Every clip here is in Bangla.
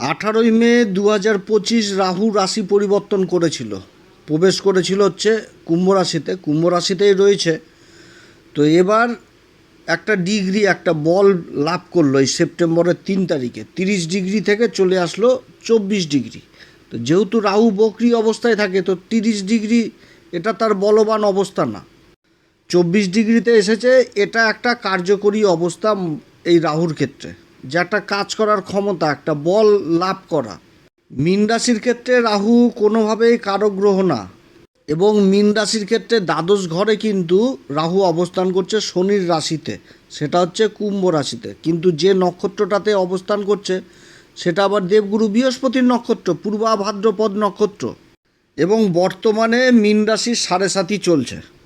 আঠারোই মে দু হাজার পঁচিশ রাহু রাশি পরিবর্তন করেছিল। প্রবেশ করেছিল হচ্ছে কুম্ভ রাশিতে। কুম্ভ রাশিতেই রয়েছে। তো এবার একটা ডিগ্রি, একটা বল লাভ করল এই সেপ্টেম্বরের তিন তারিখে। তিরিশ ডিগ্রি থেকে চলে আসলো চব্বিশ ডিগ্রি। তো যেহেতু রাহু বকরি অবস্থায় থাকে, তো তিরিশ ডিগ্রি এটা তার বলবান অবস্থা না। চব্বিশ ডিগ্রিতে এসেছে, এটা একটা কার্যকরী অবস্থা এই রাহুর ক্ষেত্রে। যে একটা কাজ করার ক্ষমতা, একটা বল লাভ করা। মীন রাশির ক্ষেত্রে রাহু কোনোভাবেই কারক গ্রহ না এবং মীন রাশির ক্ষেত্রে দ্বাদশ ঘরে কিন্তু রাহু অবস্থান করছে শনির রাশিতে, সেটা হচ্ছে কুম্ভ রাশিতে। কিন্তু যে নক্ষত্রটাতে অবস্থান করছে, সেটা আবার দেবগুরু বৃহস্পতির নক্ষত্র, পূর্বা ভাদ্রপদ নক্ষত্র এবং বর্তমানে মীন রাশির সাড়ে সাতই চলছে।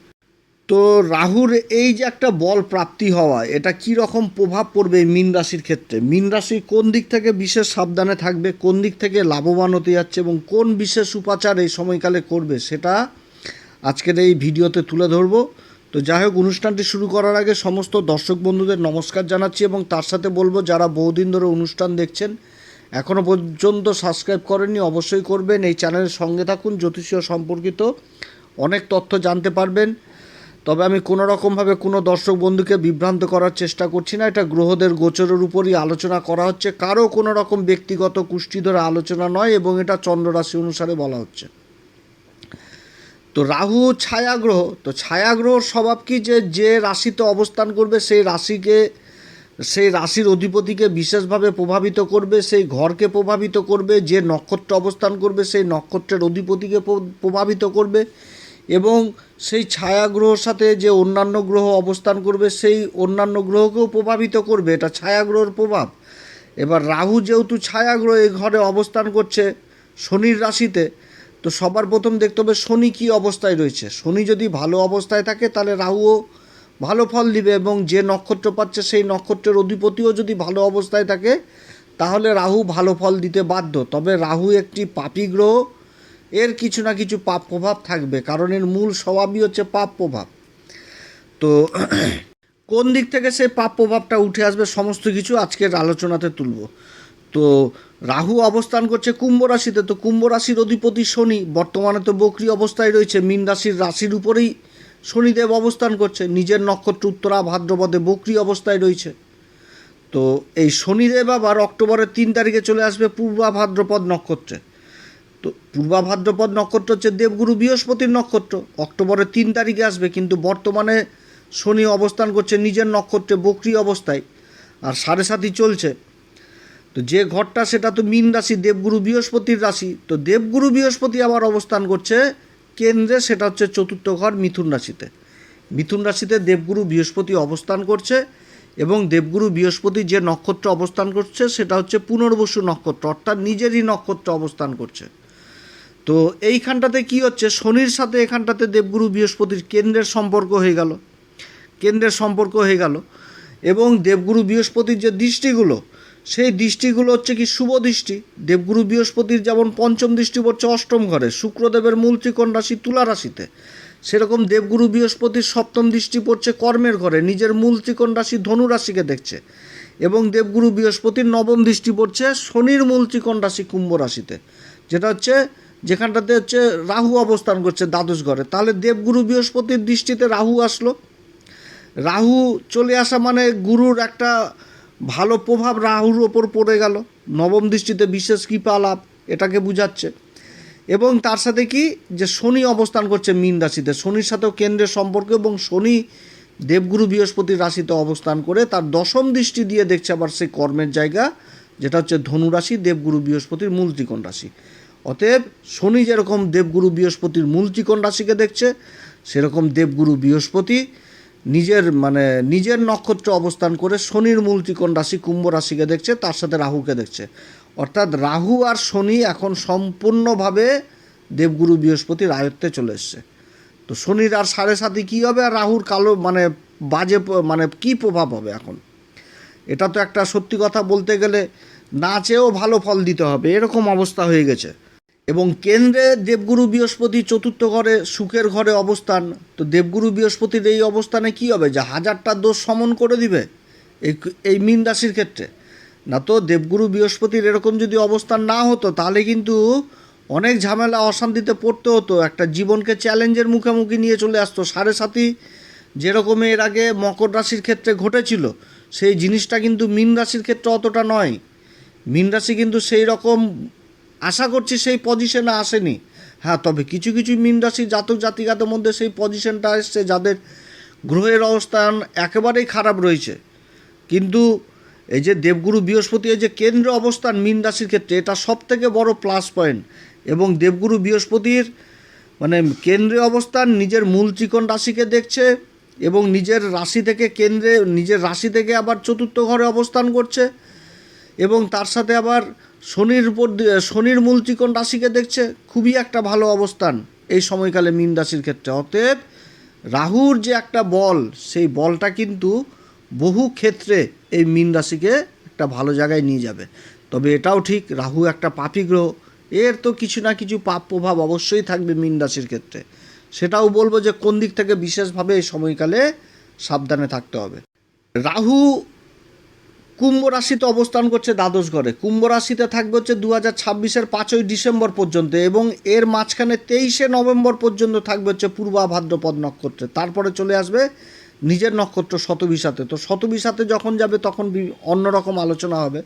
তো রাহুর এই যে একটা বল প্রাপ্তি হওয়া, এটা কি রকম প্রভাব পড়বে মীন রাশির ক্ষেত্রে? মীন রাশি কোন দিক থেকে বিশেষ সাবধানে থাকবে, কোন দিক থেকে লাভবান হতে যাচ্ছে এবং কোন বিশেষ উপাচার এই সময়কালে করবে, সেটা আজকের এই ভিডিওতে তুলে ধরবো। তো যাই হোক, অনুষ্ঠানটি শুরু করার আগে সমস্ত দর্শক বন্ধুদের নমস্কার জানাচ্ছি এবং তার সাথে বলব, যারা বহুদিন ধরে অনুষ্ঠান দেখছেন এখনও পর্যন্ত সাবস্ক্রাইব করেননি, অবশ্যই করবেন। এই চ্যানেলের সঙ্গে থাকুন, জ্যোতিষীয় সম্পর্কিত অনেক তথ্য জানতে পারবেন। তবে আমি কোনো রকমভাবে কোনো দর্শক বন্ধুকে বিভ্রান্ত করার চেষ্টা করছি না। এটা গ্রহদের গোচরের উপরই আলোচনা করা হচ্ছে। কারও কোনো রকম ব্যক্তিগত কুষ্টি ধরে আলোচনা নয় এবং এটা চন্দ্ররাশি অনুসারে বলা হচ্ছে। তো রাহু ছায়াগ্রহ, তো ছায়াগ্রহর স্বভাব কি যে যে রাশিতে অবস্থান করবে সেই রাশিকে, সেই রাশির অধিপতিকে বিশেষভাবে প্রভাবিত করবে, সেই ঘরকে প্রভাবিত করবে, যে নক্ষত্র অবস্থান করবে সেই নক্ষত্রের অধিপতিকে প্রভাবিত করবে এবং সেই ছায়াগ্রহর সাথে যে অন্যান্য গ্রহ অবস্থান করবে, সেই অন্যান্য গ্রহকেও প্রভাবিত করবে। এটা ছায়াগ্রহর প্রভাব। এবার রাহু যেহেতু ছায়াগ্রহ এই ঘরে অবস্থান করছে শনির রাশিতে, তো সবার প্রথম দেখতে হবে শনি কী অবস্থায় রয়েছে। শনি যদি ভালো অবস্থায় থাকে, তাহলে রাহুও ভালো ফল দিবে এবং যে নক্ষত্র পাচ্ছে, সেই নক্ষত্রের অধিপতিও যদি ভালো অবস্থায় থাকে, তাহলে রাহু ভালো ফল দিতে বাধ্য। তবে রাহু একটি পাপী গ্রহ এর কিছু না কিছু পাপ প্রভাব থাকবে, কারণ এর মূল স্বভাবই হচ্ছে পাপ প্রভাব। তো কোন দিক থেকে সেই পাপ প্রভাবটা উঠে আসবে সমস্ত কিছু আজকের আলোচনাতে তুলব। তো রাহু অবস্থান করছে কুম্ভ রাশিতে, তো কুম্ভ রাশির অধিপতি শনি, বর্তমানে তো বকরি অবস্থায় রয়েছে, মীন রাশির রাশির উপরেই শনিদেব অবস্থান করছে, নিজের নক্ষত্র উত্তরা, ভাদ্রপদে বকরি অবস্থায় রয়েছে। তো এই শনিদেব আবার অক্টোবরের তিন তারিখে চলে আসবে পূর্বা ভাদ্রপদ নক্ষত্রে। তো পূর্বা ভাদ্রপদ নক্ষত্র হচ্ছে দেবগুরু বৃহস্পতির নক্ষত্র। অক্টোবরের তিন তারিখে আসবে, কিন্তু বর্তমানে শনি অবস্থান করছে নিজের নক্ষত্রে বকরি অবস্থায় আর সাড়ে সাতই চলছে। তো যে ঘরটা সেটা তো মীন রাশি, দেবগুরু বৃহস্পতির রাশি। তো দেবগুরু বৃহস্পতি আবার অবস্থান করছে কেন্দ্রে, সেটা হচ্ছে চতুর্থ ঘর মিথুন রাশিতে। মিথুন রাশিতে দেবগুরু বৃহস্পতি অবস্থান করছে এবং দেবগুরু বৃহস্পতি যে নক্ষত্র অবস্থান করছে, সেটা হচ্ছে পুনর্বসু নক্ষত্র, অর্থাৎ নিজেরই নক্ষত্র অবস্থান করছে। তো এইখানটাতে কি হচ্ছে? শনির সাথে এখানটাতে দেবগুরু বৃহস্পতির কেন্দ্রের সম্পর্ক হয়ে গেল। কেন্দ্রের সম্পর্ক হয়ে গেল এবং দেবগুরু বৃহস্পতির যে দৃষ্টিগুলো, সেই দৃষ্টিগুলো হচ্ছে কি শুভ দৃষ্টি। দেবগুরু বৃহস্পতির যেমন পঞ্চম দৃষ্টি পড়ছে অষ্টম ঘরে, শুক্রদেবের মূল ত্রিকোণ রাশি তুলা রাশিতে। সেরকম দেবগুরু বৃহস্পতির সপ্তম দৃষ্টি পড়ছে কর্মের ঘরে, নিজের মূল ত্রিকোণ রাশি ধনু রাশিকে দেখছে। এবং দেবগুরু বৃহস্পতির নবম দৃষ্টি পড়ছে শনির মূল ত্রিকোণ রাশি কুম্ভ রাশিতে, যেটা হচ্ছে যেখানটাতে হচ্ছে রাহু অবস্থান করছে দ্বাদশ ঘরে, তাহলে দেবগুরু বৃহস্পতির দৃষ্টিতে রাহু আসলো। রাহু চলে আসা মানে গুরুর একটা ভালো প্রভাব রাহুর ওপর পড়ে গেল। নবম দৃষ্টিতে বিশেষ কৃপা লাভ, এটাকে বুঝাচ্ছে। এবং তার সাথে কি? যে শনি অবস্থান করছে মীন রাশিতে, শনির সাথেও কেন্দ্রের সম্পর্ক এবং শনি দেবগুরু বৃহস্পতির রাশিতে অবস্থান করে, তার দশম দৃষ্টি দিয়ে দেখছে আবার সেই কর্মের জায়গা, যেটা হচ্ছে ধনু রাশি, দেবগুরু বৃহস্পতির মূল ত্রিকোণ রাশি। অতএব শনি যেরকম দেবগুরু বৃহস্পতির মূল ত্রিকোণ রাশিকে দেখছে, সেরকম দেবগুরু বৃহস্পতি নিজের মানে নিজের নক্ষত্র অবস্থান করে শনির মূল ত্রিকোণ রাশি কুম্ভ রাশিকে দেখছে, তার সাথে রাহুকে দেখছে। অর্থাৎ রাহু আর শনি এখন সম্পূর্ণভাবে দেবগুরু বৃহস্পতির আয়ত্তে চলে এসছে। তো শনির আর সাড়ে সাথে কী হবে আর রাহুর কালো মানে বাজে মানে কী প্রভাব হবে এখন? এটা তো একটা সত্যি কথা বলতে গেলে না চেয়েও ভালো ফল দিতে হবে, এরকম অবস্থা হয়ে গেছে। এবং কেন্দ্রে দেবগুরু বৃহস্পতি চতুর্থ ঘরে সুখের ঘরে অবস্থান, তো দেবগুরু বৃহস্পতির এই অবস্থানে কি হবে? যে হাজারটা দোষ সমন করে দিবে এই এই মীন রাশির ক্ষেত্রে। না তো দেবগুরু বৃহস্পতির এরকম যদি অবস্থান না হতো, তাহলে কিন্তু অনেক ঝামেলা অশান্তিতে পড়তে হতো। একটা জীবনকে চ্যালেঞ্জের মুখোমুখি নিয়ে চলে আসতো। সাড়ে সাথী যেরকম এর আগে মকর রাশির ক্ষেত্রে ঘটেছিল, সেই জিনিসটা কিন্তু মীন রাশির ক্ষেত্রে অতটা নয়। মীন রাশি কিন্তু সেই রকম আশা করছি সেই পজিশনে আসেনি। হ্যাঁ তবে কিছু কিছু মীন রাশি জাতক জাতিকাদের মধ্যে সেই পজিশনটা এসছে যাদের গ্রহের অবস্থান একেবারেই খারাপ রয়েছে। কিন্তু এই যে দেবগুরু বৃহস্পতি, এই যে কেন্দ্র অবস্থান মীন রাশির ক্ষেত্রে, এটা সব থেকে বড় প্লাস পয়েন্ট এবং দেবগুরু বৃহস্পতির মানে কেন্দ্রে অবস্থান নিজের মূল ত্রিকোণ রাশিকে দেখছে এবং নিজের রাশি থেকে কেন্দ্রে, নিজের রাশি থেকে আবার চতুর্থ ঘরে অবস্থান করছে এবং তার সাথে আবার শনির উপর শনির মূল ত্রিকোণ রাশিকে দেখছে, খুবই একটা ভালো অবস্থান এই সময়কালে মীন রাশির ক্ষেত্রে। অতএব রাহুর যে একটা বল, সেই বলটা কিন্তু বহু ক্ষেত্রে এই মীন রাশিকে একটা ভালো জায়গায় নিয়ে যাবে। তবে এটাও ঠিক, রাহু একটা পাপী গ্রহ, এর তো কিছু না কিছু পাপ প্রভাব অবশ্যই থাকবে মীন রাশির ক্ষেত্রে। সেটাও বলব যে কোন দিক থেকে বিশেষভাবে এই সময়কালে সাবধানে থাকতে হবে। রাহু কুম্ভ রাশিতে অবস্থান করছে দ্বাদশ ঘরে। কুম্ভ রাশিতে থাকবে হচ্ছে দু হাজার ছাব্বিশের পাঁচই ডিসেম্বর পর্যন্ত এবং এর মাঝখানে তেইশে নভেম্বর পর্যন্ত থাকবে হচ্ছে পূর্বাভাদ্রপদ নক্ষত্রে। তারপরে চলে আসবে নিজের নক্ষত্র শতবিশাতে। তো শতবিশাতে যখন যাবে তখন অন্যরকম আলোচনা হবে।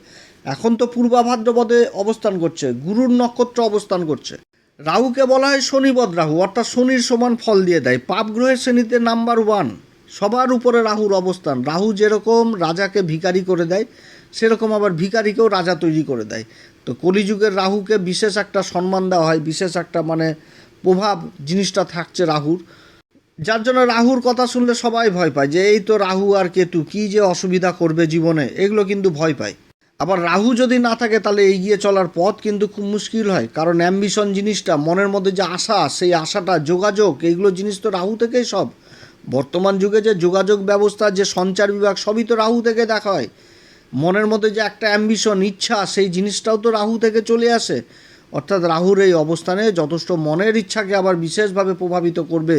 এখন তো পূর্বা ভাদ্রপদে অবস্থান করছে, গুরুর নক্ষত্র অবস্থান করছে। রাহুকে বলা হয় শনিবদ রাহু, অর্থাৎ শনির সমান ফল দিয়ে দেয়। পাপ গ্রহের শ্রেণীতে নাম্বার ওয়ান। সবার উপরে রাহুর অবস্থান। রাহু যেরকম রাজাকে ভিখারি করে দেয়, সেরকম আবার ভিখারিকেও রাজা তৈরি করে দেয়। তো কলিযুগের রাহুকে বিশেষ একটা সম্মান দেওয়া হয়, বিশেষ একটা মানে প্রভাব জিনিসটা থাকছে রাহুর। যার জন্য রাহুর কথা শুনলে সবাই ভয় পায় যে, এই তো রাহু আর কেতু, কী যে অসুবিধা করবে জীবনে? এগুলো কিন্তু ভয় পায়। আবার রাহু যদি না থাকে, তাহলে এগিয়ে চলার পথ কিন্তু খুব মুশকিল হয়। কারণ অ্যাম্বিশন জিনিসটা, মনের মধ্যে যে আশা, সেই আশাটা, যোগাযোগ এইগুলো জিনিস তো রাহু থেকেই সব। বর্তমান যুগে যে যোগাযোগ ব্যবস্থা, যে সঞ্চার বিভাগ, সবই তো রাহু থেকে দেখা হয়। মনের মধ্যে যে একটা অ্যাম্বিশন ইচ্ছা, সেই জিনিসটাও তো রাহু থেকে চলে আসে। অর্থাৎ রাহুর এই অবস্থানে যথেষ্ট মনের ইচ্ছাকে আবার বিশেষভাবে প্রভাবিত করবে।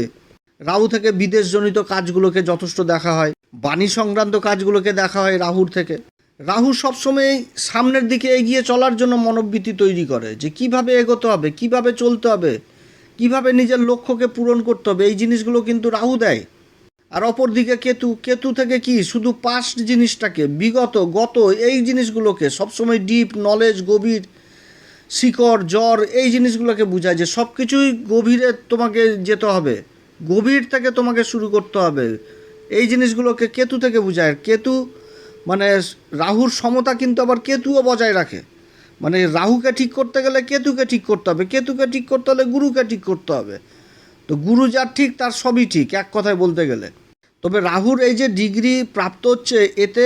রাহু থেকে বিদেশজনিত কাজগুলোকে যথেষ্ট দেখা হয়। বাণী সংক্রান্ত কাজগুলোকে দেখা হয় রাহুর থেকে। রাহু সবসময় সামনের দিকে এগিয়ে চলার জন্য মনোবৃত্তি তৈরি করে, যে কীভাবে এগোতে হবে, কীভাবে চলতে হবে, কীভাবে নিজের লক্ষ্যকে পূরণ করতে হবে, এই জিনিসগুলো কিন্তু রাহু দেয়। আর অপর দিকে কেতু কেতু থেকে কি? শুধু পাস্ট জিনিসটাকে, বিগত, গত, এই জিনিসগুলোকে, সবসময় ডিপ নলেজ, গভীর শিকড়, জ্বর, এই জিনিসগুলোকে বোঝায় যে সব কিছুই গভীরে তোমাকে যেতে হবে। গভীর থেকে তোমাকে শুরু করতে হবে। এই জিনিসগুলোকে কেতু থেকে বোঝায়। কেতু মানে রাহুর সমতা কিন্তু আবার কেতুও বজায় রাখে। মানে রাহুকে ঠিক করতে গেলে কেতুকে ঠিক করতে হবে। কেতুকে ঠিক করতে হলে গুরুকে ঠিক করতে হবে। তো গুরু যার ঠিক তার সবই ঠিক, এক কথায় বলতে গেলে। তবে রাহুর এই যে ডিগ্রি প্রাপ্ত হচ্ছে, এতে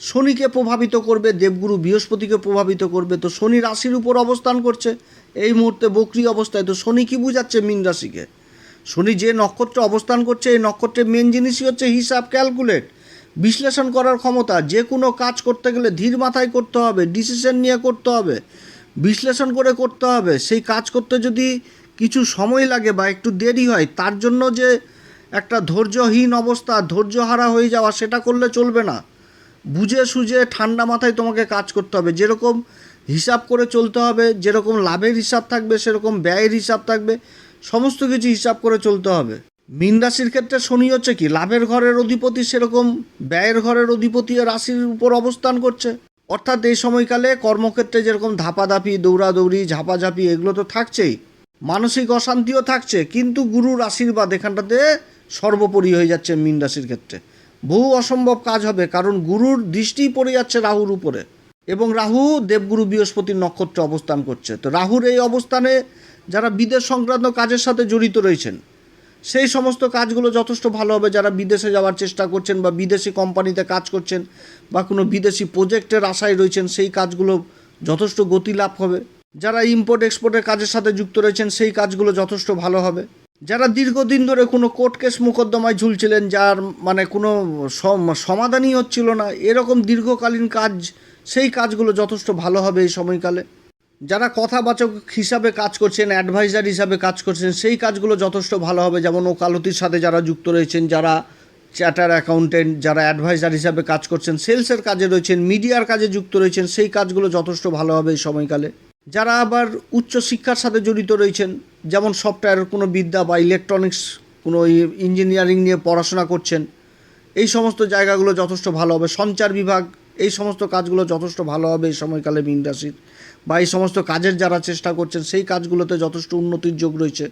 শনিকে প্রভাবিত করবে, দেবগুরু বৃহস্পতিকে প্রভাবিত করবে, তো শনি রাশির উপর অবস্থান করছে, এই মুহূর্তে বকরি অবস্থায়। তো শনি কি বুঝাচ্ছে মীন রাশিকে? শনি যে নক্ষত্রে অবস্থান করছে, এই নক্ষত্রের মেন জিনিসই হচ্ছে হিসাব ক্যালকুলেট বিশ্লেষণ করার ক্ষমতা। যে কোনো কাজ করতে গেলে ধীর মাথায় করতে হবে ডিসিশন নিয়ে করতে হবে, বিশ্লেষণ করে করতে হবে। সেই কাজ করতে যদি কিছু সময় লাগে বা একটু দেরি হয়, তার জন্য যে একটা ধৈর্যহীন অবস্থা, ধৈর্যহারা হয়ে যাওয়া, সেটা করলে চলবে না। বুঝে সুঝে ঠান্ডা মাথায় তোমাকে কাজ করতে হবে। যেরকম হিসাব করে চলতে হবে, যেরকম লাভের হিসাব থাকবে, সেরকম ব্যয়ের হিসাব থাকবে, সমস্ত কিছু হিসাব করে চলতে হবে। মীন রাশির ক্ষেত্রে শনি হচ্ছে কি, লাভের ঘরের অধিপতি সেরকম, ব্যয়ের ঘরের অধিপতি রাশির উপর অবস্থান করছে। অর্থাৎ এই সময়কালে কর্মক্ষেত্রে যেরকম ধাপাধাপি, দৌড়াদৌড়ি, ঝাপাঝাপি, এগুলো তো থাকছেই। মানসিক অশান্তিও থাকছে, কিন্তু গুরুর আশীর্বাদ এখানটাতে সর্বোপরি হয়ে যাচ্ছে মীন রাশির ক্ষেত্রে। বহু অসম্ভব কাজ হবে, কারণ গুরুর দৃষ্টিই পড়ে যাচ্ছে রাহুর উপরে এবং রাহু দেবগুরু বৃহস্পতির নক্ষত্রে অবস্থান করছে। তো রাহুর এই অবস্থানে যারা বিদেশ সংক্রান্ত কাজের সাথে জড়িত রয়েছেন, সেই সমস্ত কাজগুলো যথেষ্ট ভালো হবে। যারা বিদেশে যাওয়ার চেষ্টা করছেন বা বিদেশি কোম্পানিতে কাজ করছেন বা কোনো বিদেশি প্রজেক্টের আশায় রয়েছেন, সেই কাজগুলো যথেষ্ট গতি লাভ হবে। যারা ইম্পোর্ট এক্সপোর্টের কাজের সাথে যুক্ত রয়েছেন, সেই কাজগুলো যথেষ্ট ভালো হবে। যারা দীর্ঘদিন ধরে কোনো কোর্ট কেস মোকদ্দমায় ঝুলছিলেন, যার মানে কোনো সম- সমাধানই হচ্ছিল না, এরকম দীর্ঘকালীন কাজ, সেই কাজগুলো যথেষ্ট ভালো হবে এই সময়কালে। যারা কথাবাচক হিসাবে কাজ করছেন অ্যাডভাইজার হিসাবে কাজ করছেন, সেই কাজগুলো যথেষ্ট ভালো হবে। যেমন ওকালতির সাথে যারা যুক্ত রয়েছেন, যারা চ্যাটার অ্যাকাউন্টেন্ট যারা অ্যাডভাইজার হিসাবে কাজ করছেন সেলসের কাজে রয়েছেন মিডিয়ার কাজে যুক্ত রয়েছেন, সেই কাজগুলো যথেষ্ট ভালো হবে এই সময়কালে। যারা আবার উচ্চ শিক্ষার সাথে জড়িত রয়েছেন, যেমন সফটওয়্যারের কোনো বিদ্যা বা ইলেকট্রনিক্স কোনো ইঞ্জিনিয়ারিং নিয়ে পড়াশোনা করছেন, এই সমস্ত জায়গাগুলো যথেষ্ট ভালো হবে। সঞ্চার বিভাগ, এই সমস্ত কাজগুলো যথেষ্ট ভালো হবে এই সময়কালে রাশির। বা এই সমস্ত কাজের যারা চেষ্টা করছেন, সেই কাজগুলোতে যথেষ্ট উন্নতির যোগ রয়েছে।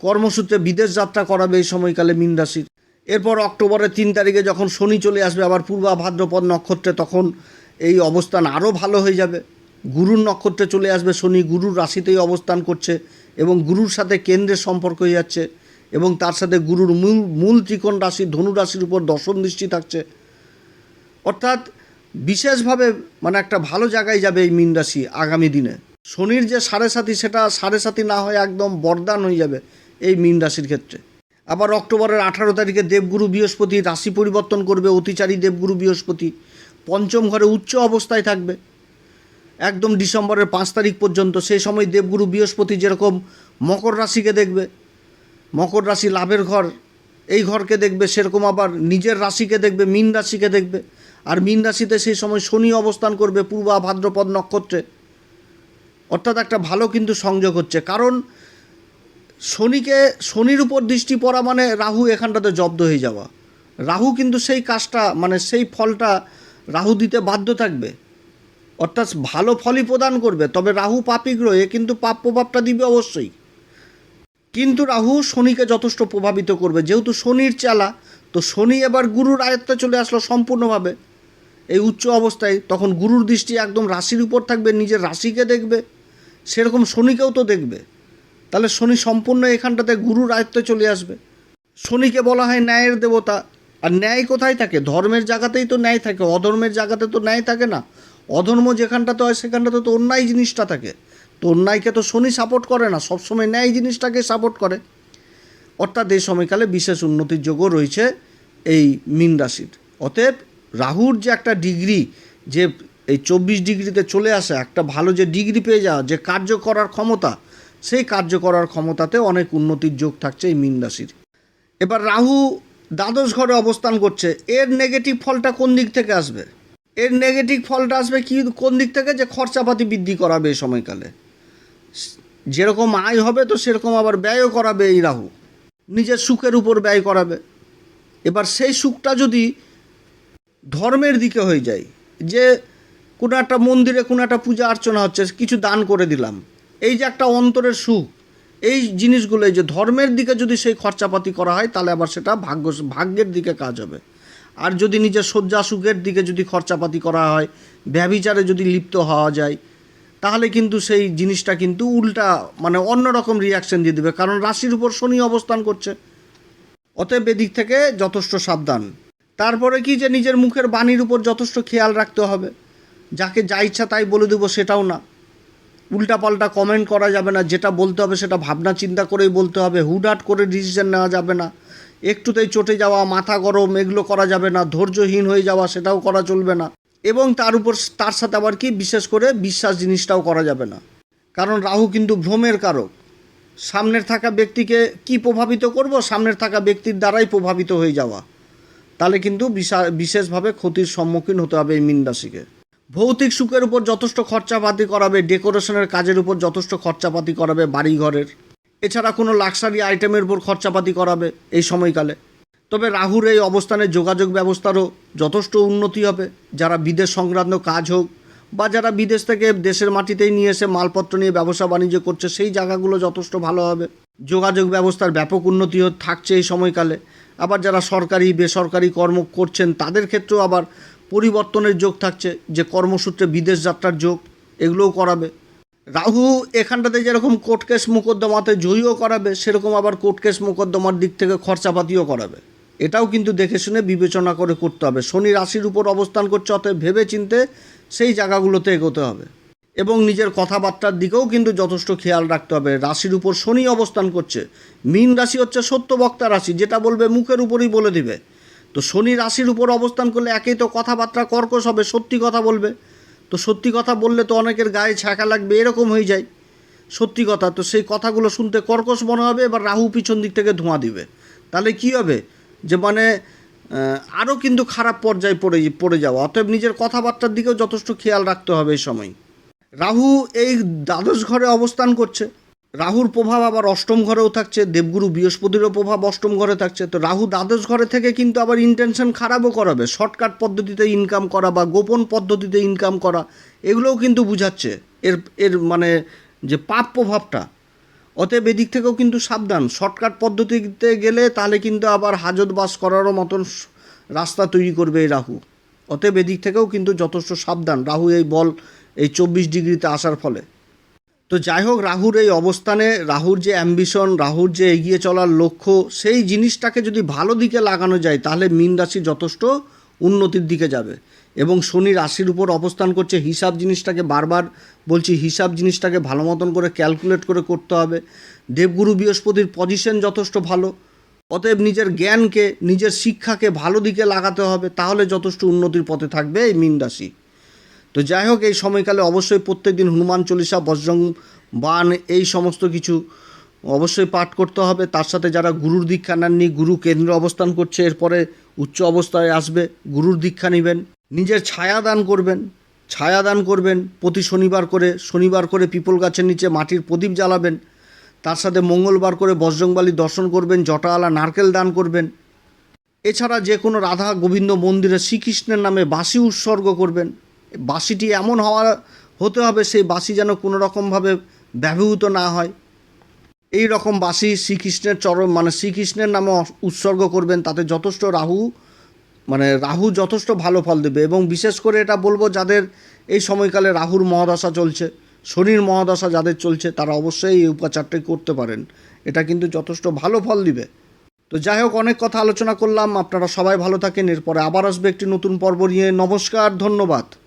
কর্মসূত্রে বিদেশ যাত্রা করাবে এই সময়কালে মীন রাশির। এরপর অক্টোবরের তিন তারিখে যখন শনি চলে আসবে, আবার পূর্বা ভাদ্রপদ নক্ষত্রে, তখন এই অবস্থান আরও ভালো হয়ে যাবে। গুরুর নক্ষত্রে চলে আসবে শনি, গুরুর রাশিতেই অবস্থান করছে এবং গুরুর সাথে কেন্দ্রের সম্পর্ক হয়ে যাচ্ছে এবং তার সাথে গুরুর মূল মূল ত্রিকোণ রাশি, ধনু রাশির উপর দর্শন দৃষ্টি থাকছে। অর্থাৎ বিশেষভাবে মানে একটা ভালো জায়গায় যাবে এই মীন রাশি আগামী দিনে। শনির যে সাড়ে সাথী সেটা সাড়ে সাথী না হয়ে একদম বরদান হয়ে যাবে এই মীন রাশির ক্ষেত্রে। আবার অক্টোবরের আঠারো তারিখে দেবগুরু বৃহস্পতি রাশি পরিবর্তন করবে, অতিচারী দেবগুরু বৃহস্পতি। পঞ্চম ঘরে উচ্চ অবস্থায় থাকবে। একদম ডিসেম্বরের পাঁচ তারিখ পর্যন্ত, সেই সময় দেবগুরু বৃহস্পতি যেরকম মকর রাশিকে দেখবে, মকর রাশি লাভের ঘর, এই ঘরকে দেখবে সেরকম আবার নিজের রাশিকে দেখবে, মীন রাশিকে দেখবে। আর মীন রাশিতে সেই সময় শনি অবস্থান করবে পূর্বা ভাদ্রপদ নক্ষত্রে। অর্থাৎ একটা ভালো কিন্তু সংযোগ হচ্ছে। কারণ শনিকে, শনির উপর দৃষ্টি পড়া মানে রাহু এখানটাতে জব্দ হয়ে যাওয়া। রাহু কিন্তু সেই কাজটা মানে সেই ফলটা রাহু দিতে বাধ্য থাকবে। অর্থাৎ ভালো ফলই প্রদান করবে, তবে রাহু পাপি গ্রহে কিন্তু পাপ প্রভাবটা দিবে অবশ্যই। কিন্তু রাহু শনিকে যথেষ্ট প্রভাবিত করবে, যেহেতু শনির চালা, তো শনি এবার গুরুর আয়ত্তে চলে আসলো সম্পূর্ণভাবে। এই উচ্চ অবস্থায় তখন গুরুর দৃষ্টি একদম রাশির উপর থাকবে, নিজের রাশিকে দেখবে, সেরকম শনিকেও তো দেখবে। তাহলে শনি সম্পূর্ণ এখানটাতে গুরুর আয়ত্তে চলে আসবে। শনিকে বলা হয় ন্যায়ের দেবতা। আর ন্যায় কোথায় থাকে? ধর্মের জায়গাতেই তো ন্যায় থাকে, অধর্মের জায়গাতে তো ন্যায় থাকে না। অধর্ম যেখানটাতে হয়, সেখানটাতে তো অন্যায় জিনিসটা থাকে। তো অন্যায়কে তো শনি সাপোর্ট করে না, সবসময় ন্যায় জিনিসটাকে সাপোর্ট করে। অর্থাৎ এই সময়কালে বিশেষ উন্নতির যোগও রয়েছে এই মীন রাশির। অতএব রাহুর যে একটা ডিগ্রি, যে এই চব্বিশ ডিগ্রিতে চলে আসা, একটা ভালো যে ডিগ্রি পেয়ে যাওয়া, যে কার্য করার ক্ষমতা, সেই কার্য করার ক্ষমতাতে অনেক উন্নতির যোগ থাকছে এই মীন রাশির। এবার রাহু দ্বাদশ ঘরে অবস্থান করছে, এর নেগেটিভ ফলটা কোন দিক থেকে আসবে? এর নেগেটিভ ফলটা আসবে কি? কোন দিক থেকে? যে খরচাপাতি বৃদ্ধি করাবে এই সময়কালে। যেরকম আয় হবে তো সেরকম আবার ব্যয়ও করাবে এই রাহু। নিজের সুখের উপর ব্যয় করাবে। এবার সেই সুখটা যদি ধর্মের দিকে হয়ে যায়, যে কোনো একটা মন্দিরে কোনো একটা পূজা অর্চনা হচ্ছে, কিছু দান করে দিলাম, এই যে একটা অন্তরের সুখ, এই জিনিসগুলো যে ধর্মের দিকে যদি সেই খরচাপাতি করা হয়, তাহলে আবার সেটা ভাগ্য, ভাগ্যের দিকে কাজ হবে। আর যদি নিজের শয্যা সুখের দিকে যদি খরচাপাতি করা হয়, ব্যভিচারে যদি লিপ্ত হওয়া যায়, তাহলে কিন্তু সেই জিনিসটা কিন্তু উল্টা মানে অন্যরকম রিয়াকশন দিয়ে দেবে। কারণ রাশির উপর শনি অবস্থান করছে। অতএব এদিক থেকে যথেষ্ট সাবধান। তারপরে কি যে নিজের মুখের বাণীর উপর যথেষ্ট খেয়াল রাখতে হবে। যাকে যা ইচ্ছা তাই বলে দেবো সেটাও না। উল্টাপাল্টা কমেন্ট করা যাবে না। যেটা বলতে হবে সেটা ভাবনা চিন্তা করেই বলতে হবে। হুডাট করে ডিসিশন নেওয়া যাবে না। একটুতেই চটে যাওয়া, মাথা গরম, এগুলো করা যাবে না, ধৈর্যহীন হয়ে যাওয়া, সেটাও করা চলবে না। এবং তার উপর, তার সাথে আবার কি? বিশেষ করে বিশ্বাস জিনিসটাও করা যাবে না। কারণ রাহু কিন্তু ভ্রমের কারক। সামনের থাকা ব্যক্তিকে কি প্রভাবিত করব? সামনের থাকা ব্যক্তির দ্বারাই প্রভাবিত হয়ে যাওয়া। তাহলে কিন্তু বিশা- বিশেষভাবে ক্ষতির সম্মুখীন হতে হবে এই মীন রাশিকে ভৌতিক সুখের উপর যথেষ্ট খরচাপাতি করাবে, ডেকোরেশনের কাজের উপর যথেষ্ট খরচাপাতি করাবে বাড়িঘরের। এছাড়া কোনো লাক্সারি আইটেমের উপর খরচাপাতি করাবে এই সময়কালে। তবে রাহুর এই অবস্থানে যোগাযোগ ব্যবস্থারও যথেষ্ট উন্নতি হবে। যারা বিদেশ সংক্রান্ত কাজ হোক বা যারা বিদেশ থেকে দেশের মাটিতেই নিয়ে এসে মালপত্র নিয়ে ব্যবসা বাণিজ্য করছে, সেই জায়গাগুলো যথেষ্ট ভালো হবে। যোগাযোগ ব্যবস্থার ব্যাপক উন্নতি থাকছে এই সময়কালে। আবার যারা সরকারি, বেসরকারি কর্ম করছেন, তাদের ক্ষেত্রেও আবার পরিবর্তনের যোগ থাকছে যে কর্মসূত্রে বিদেশ যাত্রার যোগ এগুলোও করাবে। রাহু এখানটাতে যেরকম কোর্ট কেস মোকদ্দমাতে জয়ীও করাবে, সেরকম আবার কোর্ট কেস মোকদ্দমার দিক থেকে খরচাপাতিও করাবে। এটাও কিন্তু দেখে শুনে বিবেচনা করে করতে হবে। শনি রাশির উপর অবস্থান করছে, অতএব ভেবে চিনতে সেই জায়গাগুলোতে এগোতে হবে। এবং নিজের কথাবার্তার দিকেও কিন্তু যথেষ্ট খেয়াল রাখতে হবে। রাশির উপর শনি অবস্থান করছে, মীন রাশি হচ্ছে সত্য বক্তা রাশি, যেটা বলবে মুখের উপরই বলে দিবে। তো শনি রাশির উপর অবস্থান করলে একেই তো কথাবার্তা কর্কশ হবে, সত্যি কথা বলবে। তো সত্যি কথা বললে তো অনেকের গায়ে ছাঁকা লাগবে, এরকম হয়ে যায়। সত্যি কথা, তো সেই কথাগুলো শুনতে কর্কশ মনে হবে, এবার রাহু পিছন দিক থেকে ধোঁয়া দিবে। তাহলে কি হবে? যে মানে আরও কিন্তু খারাপ পর্যায়ে পড়ে পড়ে যাওয়া। অতএব নিজের কথাবার্তার দিকেও যথেষ্ট খেয়াল রাখতে হবে এই সময়। রাহু এই দ্বাদশ ঘরে অবস্থান করছে। রাহুর প্রভাব আবার অষ্টম ঘরেও থাকছে, দেবগুরু বৃহস্পতিরও প্রভাব অষ্টম ঘরে থাকছে। তো রাহু দ্বাদশ ঘরে থেকে কিন্তু আবার ইন্টেনশন খারাপও করাবে। শর্টকাট পদ্ধতিতে ইনকাম করা বা গোপন পদ্ধতিতে ইনকাম করা, এগুলোও কিন্তু বুঝাচ্ছে। এর এর মানে যে পাপ প্রভাবটা, অতএব এদিক থেকেও কিন্তু সাবধান। শর্টকাট পদ্ধতিতে গেলে তাহলে কিন্তু আবার হাজত বাস করারও মতন রাস্তা তৈরি করবে এই রাহু। অতএব এদিক থেকেও কিন্তু যথেষ্ট সাবধান। রাহু এই বল এই চব্বিশ ডিগ্রিতে আসার ফলে। তো যাই হোক, রাহুর এই অবস্থানে, রাহুর যে অ্যাম্বিশন রাহুর যে এগিয়ে চলার লক্ষ্য, সেই জিনিসটাকে যদি ভালো দিকে লাগানো যায়, তাহলে মীন রাশি যথেষ্ট উন্নতির দিকে যাবে। এবং শনি রাশির উপর অবস্থান করছে, হিসাব জিনিসটাকে বারবার বলছি, হিসাব জিনিসটাকে ভালো মতন করে ক্যালকুলেট করে করতে হবে। দেবগুরু বৃহস্পতির পজিশন যথেষ্ট ভালো। অতএব নিজের জ্ঞানকে, নিজের শিক্ষাকে ভালো দিকে লাগাতে হবে, তাহলে যথেষ্ট উন্নতির পথে থাকবে এই মীন রাশি। তো যাই হোক, এই সময়কালে অবশ্যই প্রত্যেক দিন হনুমান চল্লিশা, বজ্রং বান এই সমস্ত কিছু অবশ্যই পাঠ করতে হবে। তার সাথে যারা গুরুর দীক্ষা নেননি, গুরু কেন্দ্রে অবস্থান করছে, এরপরে উচ্চ অবস্থায় আসবে, গুরুর দীক্ষা নেবেন। নিজের ছায়া দান করবেন, ছায়া দান করবেন, প্রতি শনিবার করে শনিবার করে পিপল গাছের নিচে মাটির প্রদীপ জ্বালাবেন। তার সাথে মঙ্গলবার করে বজরংবালি দর্শন করবেন জটাওয়ালা নারকেল দান করবেন। এছাড়া যে কোনো রাধা গোবিন্দ মন্দিরে শ্রীকৃষ্ণের নামে বাসি উৎসর্গ করবেন। বাসিটি এমন হওয়া হতে হবে, সেই বাসি যেন কোনো রকমভাবে ব্যবহৃত না হয়। এই রকম বাসি শ্রীকৃষ্ণের চরম মানে শ্রীকৃষ্ণের নামে উৎসর্গ করবেন, তাতে যথেষ্ট রাহু মানে রাহু যথেষ্ট ভালো ফল দেবে এবং বিশেষ করে এটা বলব যাদের এই সময়কালে রাহুর মহাদশা চলছে, শনির মহাদশা যাদের চলছে, তারা অবশ্যই এই উপাচারটি করতে পারেন। এটা কিন্তু যথেষ্ট ভালো ফল দিবে। তো যাই হোক, অনেক কথা আলোচনা করলাম। আপনারা সবাই ভালো থাকেন। এরপরে আবার আসবে একটি নতুন পর্ব নিয়ে। নমস্কার, ধন্যবাদ।